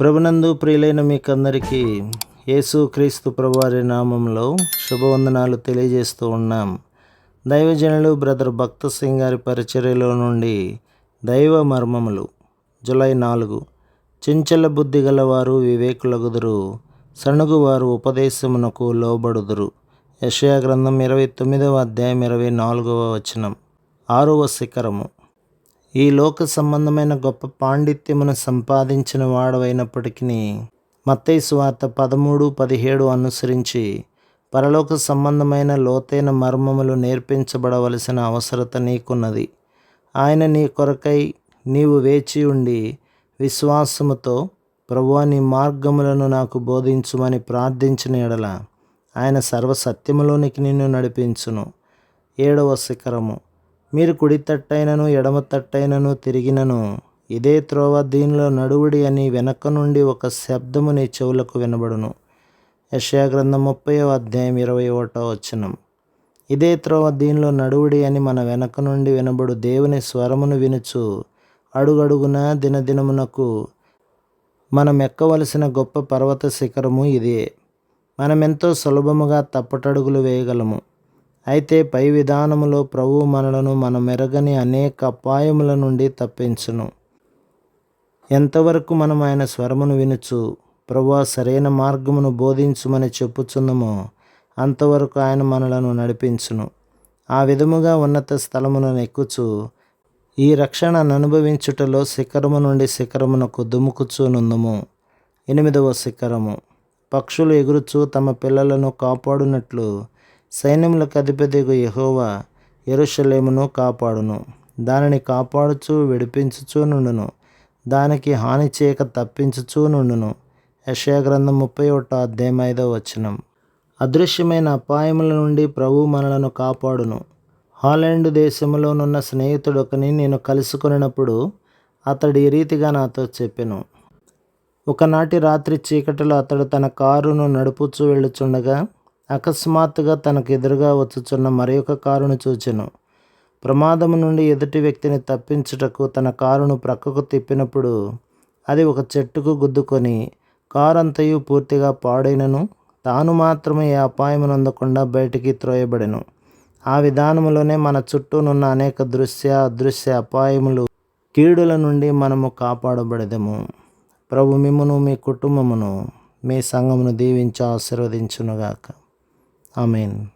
ప్రభునందు ప్రియులైన మీకందరికీ యేసు క్రీస్తు ప్రభువారి నామంలో శుభవందనాలు తెలియజేస్తూ ఉన్నాం. దైవజనులు బ్రదర్ భక్త సింగ్ గారి పరిచర్యలో నుండి దైవ మర్మములు. జులై నాలుగు. చెంచల బుద్ధి గలవారు వివేకులగుదురు. సణుగువారు ఉపదేశమునకు లోబడుదురు. యషయా గ్రంథం ఇరవై తొమ్మిదవ అధ్యాయం ఇరవై నాలుగవ వచనం. ఆరవ శిఖరము. ఈ లోక సంబంధమైన గొప్ప పాండిత్యమును సంపాదించిన వాడవైనప్పటికీ మత్తయి సువార్త పదమూడు పదిహేడు అనుసరించి పరలోక సంబంధమైన లోతైన మర్మములు నేర్పించబడవలసిన అవసరత నీకున్నది. ఆయన నీ కొరకై నీవు వేచి ఉండి విశ్వాసముతో ప్రభువా నీ మార్గములను నాకు బోధించుమని ప్రార్థించిన ఎడల ఆయన సర్వసత్యములోనికి నిన్ను నడిపించును. ఏడవ శిఖరము. మీరు కుడి తట్టైనను ఎడమ తట్టైనను తిరిగినను. ఇదే త్రోవ దీనిలో నడువుడి అని వెనక నుండి ఒక శబ్దము నీ చెవులకు వినబడును. యశాగ్రంథం ముప్పయో అధ్యాయం ఇరవై ఒకటో వచనం. ఇదే త్రోవ దీనిలో నడువుడి అని మన వెనక నుండి వినబడు దేవుని స్వరమును వినుచు అడుగడుగున దినదినమునకు మనం ఎక్కవలసిన గొప్ప పర్వత శిఖరము ఇదే. మనమెంతో సులభముగా తప్పటడుగులు వేయగలము. అయితే పై విధానములో ప్రభు మనలను మన మెరగని అనేక అపాయముల నుండి తప్పించును. ఎంతవరకు మనం ఆయన స్వరమును వినుచు ప్రభు సరైన మార్గమును బోధించుమని చెప్పుచున్నామో అంతవరకు ఆయన మనలను నడిపించును. ఆ విధముగా ఉన్నత స్థలములను ఎక్కుచు ఈ రక్షణను అనుభవించుటలో శిఖరము నుండి శిఖరమునకు దుముకుచునుందుము ఎనిమిదవ శిఖరము. పక్షులు ఎగురుచు తమ పిల్లలను కాపాడునట్లు సైన్యములకు అధిపతిగు యహోవా ఎరుషలేమును కాపాడును. దానిని కాపాడుచు విడిపించుచూ నుండును. దానికి హాని చేయక తప్పించుచూ నుండును. యశాగ్రంథం ముప్పై ఒకటో అధ్యాయం ఐదో వచనం. అదృశ్యమైన అపాయముల నుండి ప్రభు మనలను కాపాడును. హాలాండ్ దేశంలోనున్న స్నేహితుడొకని నేను కలుసుకున్నప్పుడు అతడు ఈ రీతిగా నాతో చెప్పెను. ఒకనాటి రాత్రి చీకటిలో అతడు తన కారును నడుపుచూ వెళ్ళుచుండగా అకస్మాత్తుగా తనకు ఎదురుగా వచ్చుచున్న మరి ఒక కారును చూచెను. ప్రమాదము నుండి ఎదుటి వ్యక్తిని తప్పించుటకు తన కారును ప్రక్కకు తిప్పినప్పుడు అది ఒక చెట్టుకు గుద్దుకొని కారంతయు పూర్తిగా పాడైనను. తాను మాత్రమే ఈ అపాయం అందకుండా బయటికి త్రోయబడెను. ఆ విధానములోనే మన చుట్టూనున్న అనేక దృశ్య అదృశ్య అపాయములు కీడుల నుండి మనము కాపాడబడదము. ప్రభు మిమ్మును మీ కుటుంబమును మీ సంఘమును దీవించి ఆశీర్వదించునుగాక. Amen.